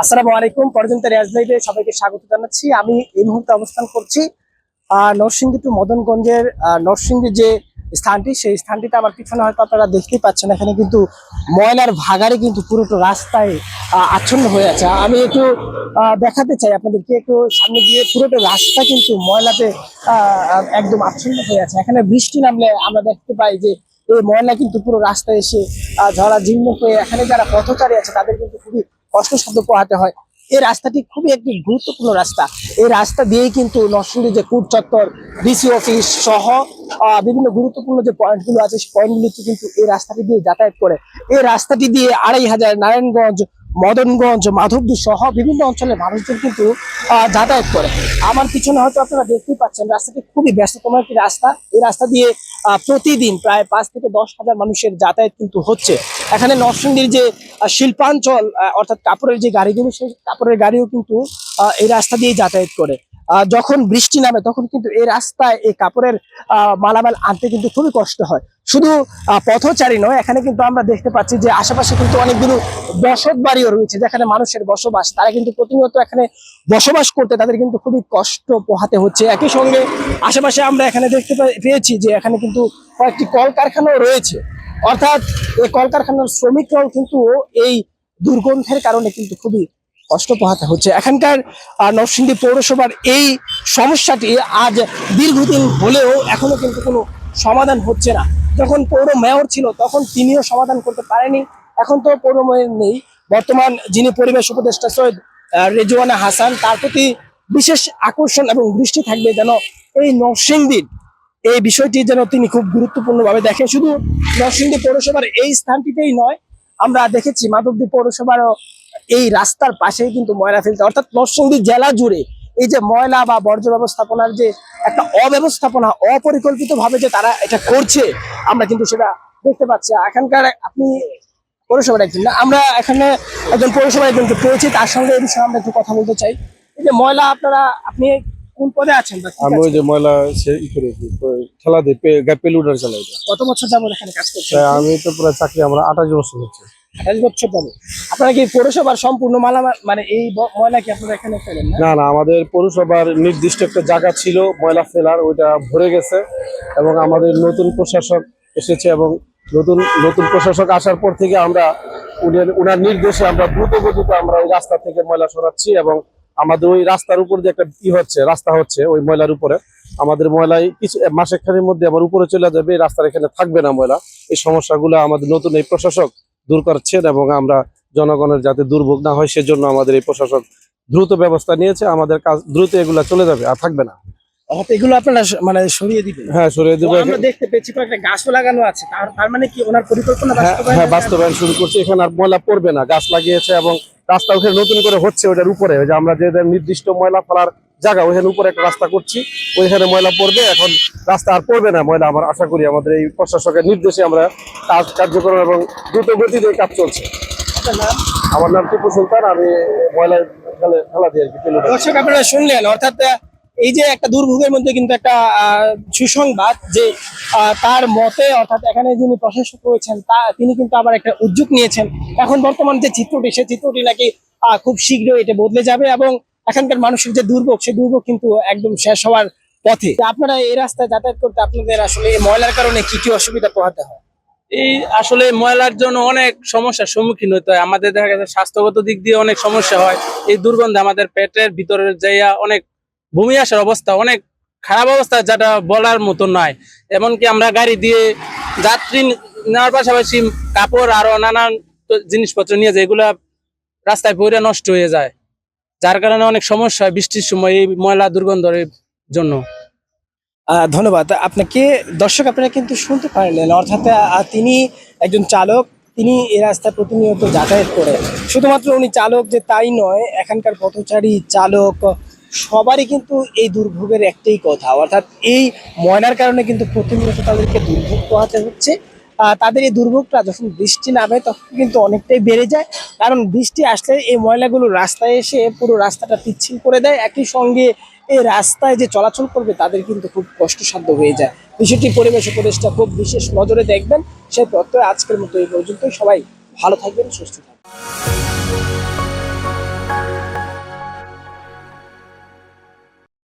আসসালামু আলাইকুম পর্যন্ত রেয়াজ সবাইকে স্বাগত জানাচ্ছি। আমি এই মুহূর্তে অবস্থান করছি নরসিংদী টু মদনগঞ্জের নরসিংদীর যে স্থানটি, সেই স্থানটিতে আমার পিছনে হয়তো আপনারা দেখতেই পাচ্ছেন, এখানে কিন্তু ময়লার ভাগারে কিন্তু পুরোটা রাস্তায় আচ্ছন্ন হয়ে আছে। আমি একটু দেখাতে চাই আপনাদেরকে, একটু সামনে গিয়ে পুরোটা রাস্তা কিন্তু ময়লাতে একদম আচ্ছন্ন হয়ে আছে। এখানে বৃষ্টি নামলে আমরা দেখতে পাই যে এই ময়লা কিন্তু পুরো রাস্তায় এসে ঝরা জীর্ণ হয়ে এখানে যারা পথচারী আছে, তাদের কিন্তু খুবই কষ্টসাধ্য পোহাতে হয়। এই রাস্তাটি খুবই একটি গুরুত্বপূর্ণ রাস্তা। এই রাস্তা দিয়েই কিন্তু নরসিংদী যে কুট চত্বর, ডিসি অফিস সহ বিভিন্ন গুরুত্বপূর্ণ যে পয়েন্টগুলো আছে, সেই পয়েন্টগুলোতে কিন্তু এই রাস্তাটি দিয়ে যাতায়াত করে। এই রাস্তাটি দিয়ে আড়াই হাজার নারায়ণগঞ্জ মদনগঞ্জ, মাধবদী সহ বিভিন্ন অঞ্চলের মানুষজন কিন্তু যাতায়াত করে। আমার পিছনে হয়তো আপনারা দেখতেই পাচ্ছেন, রাস্তাটি খুবই ব্যস্ততম একটি রাস্তা। এই রাস্তা দিয়ে প্রতিদিন প্রায় পাঁচ থেকে দশ হাজার মানুষের যাতায়াত কিন্তু হচ্ছে। এখানে নরসিংদীর যে শিল্পাঞ্চল অর্থাৎ কাপড়ের যে গাড়িগুলো, সেই কাপড়ের গাড়িও কিন্তু এই রাস্তা দিয়ে যাতায়াত করে। যখন বৃষ্টি নামে, তখন কিন্তু এই রাস্তায় এই কাপড়ের মালামাল আনতে কিন্তু খুবই কষ্ট হয়। শুধু পথচারী নয়, এখানে কিন্তু আমরা দেখতে পাচ্ছি যে আশেপাশে কিন্তু অনেকগুলো বসত বাড়িও রয়েছে, যেখানে মানুষের বসবাস। তারা কিন্তু প্রতিনিয়ত এখানে বসবাস করতে তাদের কিন্তু খুবই কষ্ট পোহাতে হচ্ছে। একই সঙ্গে আশেপাশে আমরা এখানে দেখতে পেয়েছি যে এখানে কিন্তু কয়েকটি কলকারখানাও রয়েছে। অর্থাৎ এই কলকারখানার শ্রমিকরাও কিন্তু এই দুর্গন্ধের কারণে কিন্তু খুবই কষ্ট পোহাতে হচ্ছে। এখানকার নরসিংদী পৌরসভার এই সমস্যাটি আজ দীর্ঘদিন হলেও এখনও কিন্তু কোনো সমাধান হচ্ছে না। যখন পৌর মেয়র ছিল তখন তিনিও সমাধান করতে পারেনি। এখন তো পৌর মেয়র নেই। বর্তমান যিনি পরিবেশ উপদেষ্টা সৈয়দ আহ, রেজওয়ানা হাসান তার প্রতি বিশেষ আকর্ষণ এবং দৃষ্টি থাকবে যেন এই নরসিংদীর। এই বিষয়টি যেন তিনি খুব গুরুত্বপূর্ণভাবে দেখেন। শুধু নরসিংদী পৌরসভার এই স্থানটিতেই নয় আমরা দেখেছি মাধবদী পৌরসভারও এই রাস্তার পাশেই কিন্তু ময়লা ফেলতে অর্থাৎ নরসিংদী জেলা জুড়ে এই যে ময়লা বা বর্জ্য ব্যবস্থাপনার যে একটা অব্যবস্থাপনা অপরিকল্পিত ভাবে যে তারা এটা করছে আমরা কিন্তু সেটা দেখতে পাচ্ছি। এখানকার আপনি পৌরসভার একজন না আমরা এখানে একজন পৌরসভার একজনকে পেয়েছি তার সঙ্গে এই বিষয়ে আমরা একটু কথা বলতে চাই। এই যে ময়লা আপনারা আপনি কোন পদে আছেন আমি ওই যে ময়লা সে ই করে পে- গা- পেলুডার চালাই কত বছর যাবত এখানে কাজ করছেন? তাই আমি তো পুরো চাকরি আমরা আঠাশ বছর হচ্ছে। আঠাশ বছর কি পৌরসভার সম্পূর্ণ মালা মানে এই না? না আমাদের পৌরসভার নির্দিষ্ট একটা জায়গা ছিল, ময়লা ফেলার, ওইটা ভরে গেছে এবং আমাদের নতুন প্রশাসক এসেছে এবং নতুন নতুন প্রশাসক আসার পর থেকে আমরা উনি- উনার নির্দেশে আমরা দ্রুত গতিতে আমরা ওই রাস্তা থেকে ময়লা সরাচ্ছি এবং আমাদের ওই রাস্তার উপর যে একটা ই হচ্ছে, রাস্তা হচ্ছে ওই ময়লার উপরে। আমাদের ময়লাই কিছু মাসেখানির মধ্যে আবার উপরে চলে যাবে রাস্তার এখানে থাকবে না ময়লা। এই সমস্যাগুলো আমাদের নতুন এই প্রশাসক দূর করছেন এবং আমরা জনগণের যাতে দুর্ভোগ না হয় সেজন্য আমাদের এই প্রশাসক দ্রুত ব্যবস্থা নিয়েছে। আমাদের কাজ দ্রুত এগুলা চলে যাবে আর থাকবে না। এগুলো আপনারা মানে সরিয়ে দিবেন? হ্যাঁ সরিয়ে দেবো। আমরা দেখতে পেয়েছি কয়েকটা গাছও লাগানো আছে। তার তার মানে কি ওনার পরিকল্পনা হ্যাঁ বাস্তবায়ন হ্যাঁ শুরু করছে। এখানে আর ময়লা পড়বে না। গাছ লাগিয়েছে এবং রাস্তা ওখানে নতুন করে হচ্ছে ওটার উপরে। ওই যে আমরা যে নির্দিষ্ট ময়লা ফেলার জায়গা ওইখানে উপরে একটা রাস্তা করছি ওইখানে ময়লা পড়বে এখন রাস্তা আর পড়বে না ময়লা আমার আশা করি আমাদের এই প্রশাসকের নির্দেশে আমরা কাজ কার্যক্রম এবং দ্রুত গতিতে কাজ চলছে। আমার নাম টিপু সুলতান আমি ময়লা ফেলে ফেলা দিই আর কি দর্শক আপনারা শুনলেন অর্থাৎ এই যে একটা দুর্ভোগের মধ্যে কিন্তু একটা আহ, সুসংবাদ যে তার মতে অর্থাৎ এখানে যিনি প্রশাসক রয়েছেন তা তিনি কিন্তু আবার একটা উদ্যোগ নিয়েছেন। এখন বর্তমান যে চিত্রটি সে চিত্রটি নাকি খুব শীঘ্রই এটা বদলে যাবে এবং এখানকার মানুষের যে দুর্ভোগ, সেই দুর্ভোগ কিন্তু একদম শেষ হওয়ার পথে। আপনারা এই রাস্তায় যাতায়াত করতে আপনাদের আসলে ময়লার কারণে কি কি অসুবিধা পোহাতে হয়? এই আসলে ময়লার জন্য অনেক সমস্যার সম্মুখীন হতে হয়। আমাদের দেখা গেছে স্বাস্থ্যগত দিক দিয়ে অনেক সমস্যা হয়। এই দুর্গন্ধ আমাদের পেটের ভিতরে যাইয়া অনেক বমি আসার অবস্থা, অনেক খারাপ অবস্থা যেটা বলার মতো নয়। এমনকি আমরা গাড়ি দিয়ে যাত্রী নেওয়ার পাশাপাশি কাপড় আরও নানান জিনিসপত্র নিয়ে যায় এগুলা রাস্তায় পড়ে নষ্ট হয়ে যায়। যার কারণে অনেক সমস্যা হয় বৃষ্টির সময় এই ময়লা দুর্গন্ধের জন্য। ধন্যবাদ। আপনাকে দর্শক, আপনারা কিন্তু শুনতে পারলেন, অর্থাৎ তিনি একজন চালক, তিনি এই রাস্তায় প্রতিনিয়ত যাতায়াত করে। শুধুমাত্র উনি চালক যে তাই নয়, এখানকার পথচারী, চালক, সবারই কিন্তু এই দুর্ভোগের একটাই কথা। অর্থাৎ এই ময়লার কারণে কিন্তু প্রতিনিয়ত তাদেরকে দুর্ভোগ পোহাতে হচ্ছে। তাদের এই দুর্ভোগটা যখন বৃষ্টি নামে, তখন কিন্তু অনেকটাই বেড়ে যায়। কারণ বৃষ্টি আসলে এই ময়লাগুলো রাস্তায় এসে পুরো রাস্তাটা পিচ্ছিল করে দেয়। একই সঙ্গে এই রাস্তায় যে চলাচল করবে, তাদের কিন্তু খুব কষ্টসাধ্য হয়ে যায়। বিষয়টি পরিবেশ উপদেশটা খুব বিশেষ নজরে দেখবেন। সেই তত্ত্ব আজকের মতো এই পর্যন্তই। সবাই ভালো থাকবেন, সুস্থ থাকবেন।